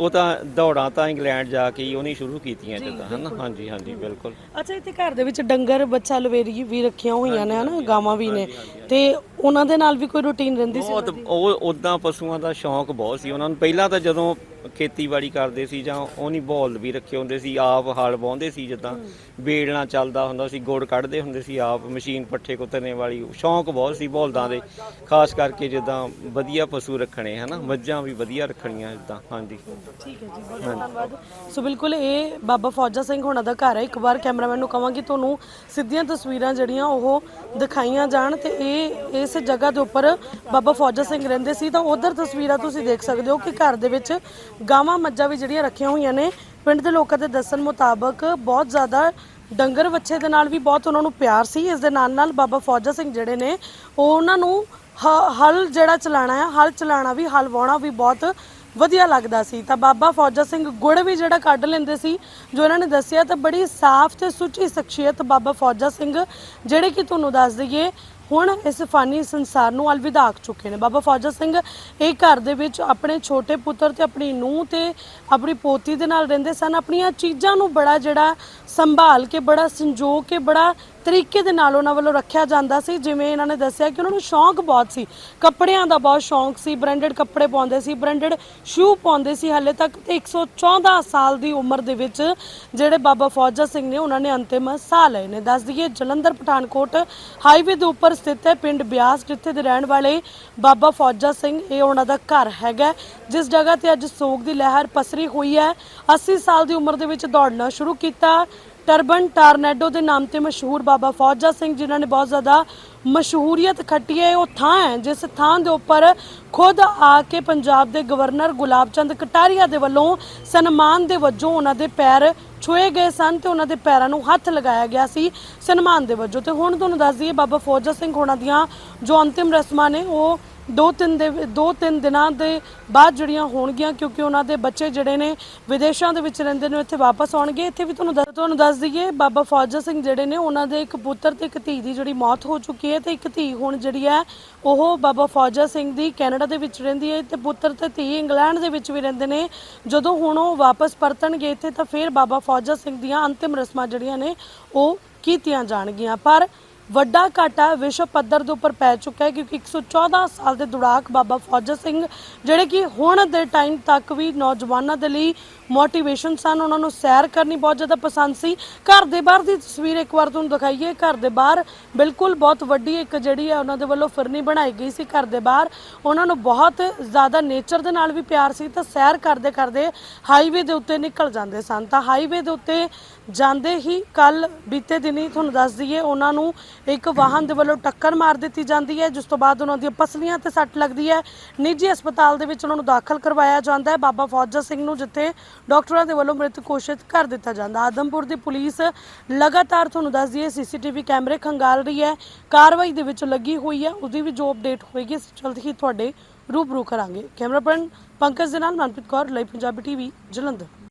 ਉਹ ਤਾਂ ਦੌੜਾਂ ਤਾਂ ਇੰਗਲੈਂਡ ਜਾ ਕੇ ਹੀ ਉਹਨੇ ਸ਼ੁਰੂ ਕੀਤੀਆਂ ਜਿੱਦਾਂ ਹਨਾ। ਹਾਂਜੀ ਹਾਂਜੀ ਬਿਲਕੁਲ। ਅੱਛਾ ਇੱਥੇ ਘਰ ਦੇ ਵਿੱਚ ਡੰਗਰ ਬੱਚਾ ਲਵੇਰੀ ਵੀ ਰੱਖੀਆਂ ਹੋਈਆਂ ਨੇ ਹਨਾ ਗਾਵਾਂ ਵੀ ਨੇ। ਤੇ ਉਹਨਾਂ ਦੇ ਨਾਲ ਵੀ ਕੋਈ ਰੁਟੀਨ ਰਹਿੰਦੀ ਸੀ ਬਹੁਤ ਉਹ ਉਦਾਂ ਪਸ਼ੂਆਂ ਦਾ ਸ਼ੌਂਕ ਬਹੁਤ ਸੀ ਉਹਨਾਂ ਨੂੰ। ਪਹਿਲਾਂ ਤਾਂ ਜਦੋਂ ਖੇਤੀਬਾੜੀ ਕਰਦੇ ਸੀ ਜਾਂ ਉਹਨੀ ਬੋਲ ਵੀ ਰੱਖੇ ਹੁੰਦੇ ਸੀ ਆਪ ਹਲ ਵਾਹੁੰਦੇ ਸੀ ਜਿੱਦਾਂ ਬੇੜਨਾ ਚੱਲਦਾ ਹੁੰਦਾ ਸੀ ਗੁੜ ਕੱਢਦੇ ਹੁੰਦੇ ਸੀ ਆਪ ਮਸ਼ੀਨ ਪੱਠੇ ਕੁੱਤਰਨੇ ਵਾਲੀ। ਸ਼ੌਂਕ ਬਹੁਤ ਸੀ ਬੋਲਦਾਂ ਦੇ ਖਾਸ ਕਰਕੇ ਜਿੱਦਾਂ ਵਧੀਆ ਪਸ਼ੂ ਰੱਖਣੇ ਹਨਾ? ਮੱਝਾਂ ਵੀ ਵਧੀਆ ਰੱਖਣੀਆਂ ਜਿੱਦਾਂ ਹਾਂਜੀ। ਠੀਕ ਹੈ ਜੀ ਬਹੁਤ ਬਹੁਤ ਧੰਨਵਾਦ। ਸੋ ਬਿਲਕੁਲ ਇਹ ਬਾਬਾ ਫੌਜਾ ਸਿੰਘ ਹੋਣਾ ਦਾ ਘਰ ਹੈ। ਇੱਕ ਵਾਰ ਕੈਮਰਾਮੈਨ ਨੂੰ ਕਹਾਂਗੀ ਤੁਹਾਨੂੰ ਸਿੱਧੀਆਂ ਤਸਵੀਰਾਂ ਜਿਹੜੀਆਂ ਉਹ ਦਿਖਾਈਆਂ ਜਾਣ ਤੇ ਇਹ ਇਸ ਜਗ੍ਹਾ ਦੇ ਉੱਪਰ ਬਾਬਾ ਫੌਜਾ ਸਿੰਘ ਰਹਿੰਦੇ ਸੀ, ਤਾਂ ਉਧਰ ਤਸਵੀਰਾਂ ਤੁਸੀਂ ਦੇਖ ਸਕਦੇ ਹੋ ਕਿ ਘਰ ਦੇ ਵਿੱਚ ਗਾਵਾਂ ਮੱਝਾਂ ਵੀ ਜਿਹੜੀਆਂ ਰੱਖੀਆਂ ਹੋਈਆਂ ਨੇ। ਪਿੰਡ ਦੇ ਲੋਕਾਂ ਦੇ ਦੱਸਣ ਮੁਤਾਬਕ ਬਹੁਤ ਜ਼ਿਆਦਾ ਡੰਗਰ ਵੱਛੇ ਦੇ ਨਾਲ ਵੀ ਬਹੁਤ ਉਹਨਾਂ ਨੂੰ ਪਿਆਰ ਸੀ। ਇਸ ਦੇ ਨਾਲ ਨਾਲ ਬਾਬਾ ਫੌਜਾ ਸਿੰਘ ਜਿਹੜੇ ਨੇ, ਉਹ ਉਹਨਾਂ ਨੂੰ ਹਲ ਜਿਹੜਾ ਚਲਾਣਾ ਹੈ ਹਲ ਚਲਾਣਾ ਵੀ, ਹਲ ਵਾਉਣਾ ਵੀ ਬਹੁਤ ਵਧੀਆ ਲੱਗਦਾ ਸੀ। ਤਾਂ ਬਾਬਾ ਫੌਜਾ ਸਿੰਘ ਗੁੜ ਵੀ ਜਿਹੜਾ ਕੱਢ ਲੈਂਦੇ ਸੀ, ਜੋ ਇਹਨਾਂ ਨੇ ਦੱਸਿਆ, ਤਾਂ ਬੜੀ ਸਾਫ਼ ਤੇ ਸੁੱਚੀ ਸ਼ਖਸੀਅਤ ਬਾਬਾ ਫੌਜਾ ਸਿੰਘ, ਜਿਹੜੇ ਕਿ ਤੁਹਾਨੂੰ ਦੱਸ ਦਈਏ ਹੁਣ ਇਸ ਫਾਨੀ ਸੰਸਾਰ ਨੂੰ ਅਲਵਿਦਾ ਆਖ ਚੁੱਕੇ ਨੇ। ਬਾਬਾ ਫੌਜਾ ਸਿੰਘ ਇਹ ਘਰ ਦੇ ਵਿੱਚ ਆਪਣੇ ਛੋਟੇ ਪੁੱਤਰ ਤੇ ਆਪਣੀ ਨੂੰਹ ਤੇ ਆਪਣੀ ਪੋਤੀ ਦੇ ਨਾਲ ਰਹਿੰਦੇ ਸਨ। ਆਪਣੀਆਂ ਚੀਜ਼ਾਂ ਨੂੰ ਬੜਾ ਜਿਹੜਾ ਸੰਭਾਲ ਕੇ, ਬੜਾ ਸੰਜੋ ਕੇ, ਬੜਾ ਤਰੀਕੇ ਦੇ ਨਾਲ ਉਹਨਾਂ ਵੱਲੋਂ ਰੱਖਿਆ ਜਾਂਦਾ ਸੀ, ਜਿਵੇਂ ਇਹਨਾਂ ਨੇ ਦੱਸਿਆ ਕਿ ਉਹਨਾਂ ਨੂੰ ਸ਼ੌਂਕ ਬਹੁਤ ਸੀ। ਕੱਪੜਿਆਂ ਦਾ ਬਹੁਤ ਸ਼ੌਂਕ ਸੀ ਬ੍ਰਾਂਡਡ ਕੱਪੜੇ ਪਾਉਂਦੇ ਸੀ ਬ੍ਰਾਂਡਡ ਸ਼ੂ ਪਾਉਂਦੇ ਸੀ। ਹਾਲੇ ਤੱਕ ਤੇ 114 ਸਾਲ ਦੀ ਉਮਰ ਦੇ ਵਿੱਚ ਜਿਹੜੇ ਬਾਬਾ ਫੌਜਾ ਸਿੰਘ ਨੇ ਉਹਨਾਂ ਨੇ ਅੰਤਿਮ ਸਾਹ ਲਏ ਨੇ। ਦੱਸ ਦਈਏ, ਜਲੰਧਰ, ਪਠਾਨਕੋਟ ਹਾਈਵੇ ਦੇ ਉੱਪਰ ਸਥਿਤ ਹੈ ਪਿੰਡ ਬਿਆਸ, ਜਿੱਥੇ ਦੇ ਰਹਿਣ ਵਾਲੇ ਬਾਬਾ ਫੌਜਾ ਸਿੰਘ, ਇਹ ਉਹਨਾਂ ਦਾ ਘਰ ਹੈਗਾ। ਜਿਸ ਜਗ੍ਹਾ ਤੇ ਅੱਜ ਸੋਗ ਦੀ ਲਹਿਰ ਪਸਰੀ ਹੋਈ ਹੈ 80 ਸਾਲ ਦੀ ਉਮਰ ਦੇ ਵਿੱਚ ਦੌੜਨਾ ਸ਼ੁਰੂ ਕੀਤਾ। ਟਰਬਨ ਟਾਰਨੈਡੋ ਦੇ ਨਾਮ ਤੇ ਮਸ਼ਹੂਰ ਬਾਬਾ ਫੌਜਾ ਸਿੰਘ ਜਿਨ੍ਹਾਂ ਨੇ ਬਹੁਤ ਜ਼ਿਆਦਾ ਮਸ਼ਹੂਰੀਅਤ ਖੱਟੀ ਹੈ ਉਹ ਥਾਂ ਹੈ ਜਿਸ ਥਾਂ ਦੇ ਉੱਪਰ ਖੁਦ ਆ ਕੇ ਪੰਜਾਬ ਦੇ ਗਵਰਨਰ ਗੁਲਾਬ ਚੰਦ ਕਟਾਰੀਆ ਦੇ ਵੱਲੋਂ ਸਨਮਾਨ ਦੇ ਵਜੋਂ ਉਹਨਾਂ ਦੇ ਪੈਰ ਛੁਏ ਗਏ ਸਨ ਤੇ ਉਹਨਾਂ ਦੇ ਪੈਰਾਂ ਨੂੰ ਹੱਥ ਲਗਾਇਆ ਗਿਆ ਸੀ ਸਨਮਾਨ ਦੇ ਵਜੋਂ। ਤੇ ਹੁਣ ਤੁਹਾਨੂੰ ਦੱਸ ਦਈਏ ਬਾਬਾ ਫੌਜਾ ਸਿੰਘ ਹੋਣਾ ਦੀਆਂ ਜੋ ਅੰਤਿਮ ਰਸਮਾਂ ਨੇ, ਉਹ ਦੋ ਤਿੰਨ ਦੇ ਦੋ ਤਿੰਨ ਦਿਨਾਂ ਦੇ ਬਾਅਦ ਜਿਹੜੀਆਂ ਹੋਣਗੀਆਂ ਕਿਉਂਕਿ ਉਹਨਾਂ ਦੇ ਬੱਚੇ ਜਿਹੜੇ ਨੇ ਵਿਦੇਸ਼ਾਂ ਦੇ ਵਿੱਚ ਰਹਿੰਦੇ ਨੇ ਇੱਥੇ ਵਾਪਸ ਆਉਣਗੇ। ਇੱਥੇ ਵੀ ਤੁਹਾਨੂੰ ਦੱਸ ਤੁਹਾਨੂੰ ਦੱਸ ਦਈਏ, ਬਾਬਾ ਫੌਜਾ ਸਿੰਘ ਜਿਹੜੇ ਨੇ, ਉਹਨਾਂ ਦੇ ਇੱਕ ਪੁੱਤਰ ਤੇ ਇੱਕ ਧੀ ਦੀ ਜਿਹੜੀ ਮੌਤ ਹੋ ਚੁੱਕੀ ਹੈ ਤੇ ਇੱਕ ਧੀ ਹੁਣ ਜਿਹੜੀ ਹੈ, ਉਹ ਬਾਬਾ ਫੌਜਾ ਸਿੰਘ ਦੀ ਕੈਨੇਡਾ ਦੇ ਵਿੱਚ ਰਹਿੰਦੀ ਹੈ ਤੇ ਪੁੱਤਰ ਤੇ ਧੀ ਇੰਗਲੈਂਡ ਦੇ ਵਿੱਚ ਵੀ ਰਹਿੰਦੇ ਨੇ। ਜਦੋਂ ਹੁਣ ਉਹ ਵਾਪਸ ਪਰਤਣਗੇ ਇੱਥੇ ਤਾਂ ਫਿਰ ਬਾਬਾ ਫੌਜਾ ਸਿੰਘ ਦੀਆਂ ਅੰਤਿਮ ਰਸਮਾਂ ਜਿਹੜੀਆਂ ਨੇ, ਉਹ ਕੀਤੀਆਂ ਜਾਣਗੀਆਂ। ਪਰ ਵੱਡਾ ਘਾਟਾ ਵਿਸ਼ਵ ਪੱਧਰ ਦੇ ਉੱਪਰ ਪੈ ਚੁੱਕਾ ਹੈ ਕਿਉਂਕਿ 114 ਸਾਲ ਦੇ ਦੁੜਾਕ ਬਾਬਾ ਫੌਜਾ ਸਿੰਘ, ਜਿਹੜੇ ਕਿ ਹੁਣ ਦੇ ਟਾਈਮ ਤੱਕ ਵੀ ਨੌਜਵਾਨਾਂ ਦੇ ਲਈ ਮੋਟੀਵੇਸ਼ਨ ਸਨ, ਉਹਨਾਂ ਨੂੰ ਸੈਰ ਕਰਨੀ ਬਹੁਤ ਜ਼ਿਆਦਾ ਪਸੰਦ ਸੀ। ਘਰ ਦੇ ਬਾਹਰ ਦੀ ਤਸਵੀਰ ਇੱਕ ਵਾਰ ਤੁਹਾਨੂੰ ਦਿਖਾਈਏ। ਘਰ ਦੇ ਬਾਹਰ ਬਿਲਕੁਲ ਬਹੁਤ ਵੱਡੀ ਇੱਕ ਜਿਹੜੀ ਹੈ ਉਹਨਾਂ ਦੇ ਵੱਲੋਂ ਫਿਰਨੀ ਬਣਾਈ ਗਈ ਸੀ ਘਰ ਦੇ ਬਾਹਰ। ਉਹਨਾਂ ਨੂੰ ਬਹੁਤ ਜ਼ਿਆਦਾ ਨੇਚਰ ਦੇ ਨਾਲ ਵੀ ਪਿਆਰ ਸੀ ਤਾਂ ਸੈਰ ਕਰਦੇ ਕਰਦੇ ਹਾਈਵੇ ਦੇ ਉੱਤੇ ਨਿਕਲ ਜਾਂਦੇ ਸਨ। ਤਾਂ ਹਾਈਵੇ ਦੇ ਉੱਤੇ ਜਾਂਦੇ ਹੀ ਕੱਲ ਬੀਤੇ ਦਿਨੀ ਤੁਹਾਨੂੰ ਦੱਸ ਦਈਏ, ਉਹਨਾਂ ਨੂੰ ਇੱਕ ਵਾਹਨ ਦੇ ਵੱਲੋਂ ਟੱਕਰ ਮਾਰ ਦਿੱਤੀ ਜਾਂਦੀ ਹੈ, ਜਿਸ ਤੋਂ ਬਾਅਦ ਉਹਨਾਂ ਦੀਆਂ ਪਸਲੀਆਂ ਤੇ ਸੱਟ ਲੱਗਦੀ ਹੈ। ਨਿੱਜੀ ਹਸਪਤਾਲ ਦੇ ਵਿੱਚ ਉਹਨਾਂ ਨੂੰ ਦਾਖਲ ਕਰਵਾਇਆ ਜਾਂਦਾ ਹੈ। ਬਾਬਾ ਫੌਜਾ ਸਿੰਘ ਨੂੰ ਜਿੱਥੇ ਡਾਕਟਰਾਂ ਦੇ ਵੱਲੋਂ ਮ੍ਰਿਤ ਘੋਸ਼ਿਤ ਕਰ ਦਿੱਤਾ ਜਾਂਦਾ। ਆਦਮਪੁਰ ਦੀ ਪੁਲਿਸ ਲਗਾਤਾਰ ਤੁਹਾਨੂੰ ਦੱਸ ਦਈਏ ਸੀਸੀਟੀਵੀ ਕੈਮਰੇ ਖੰਗਾਲ ਰਹੀ ਹੈ। ਕਾਰਵਾਈ ਦੇ ਵਿੱਚ ਲੱਗੀ ਹੋਈ ਹੈ, ਉਹਦੀ ਵੀ ਜੋ ਅਪਡੇਟ ਹੋਏਗੀ, ਅਸੀਂ ਜਲਦ ਹੀ ਤੁਹਾਡੇ ਰੂਬਰੂ ਕਰਾਂਗੇ। ਕੈਮਰਾ ਪੰਕਜ ਦੇ ਨਾਲ ਮਨਪ੍ਰੀਤ ਕੌਰ, ਲਈ ਪੰਜਾਬੀ ਟੀਵੀ ਜਲੰਧਰ।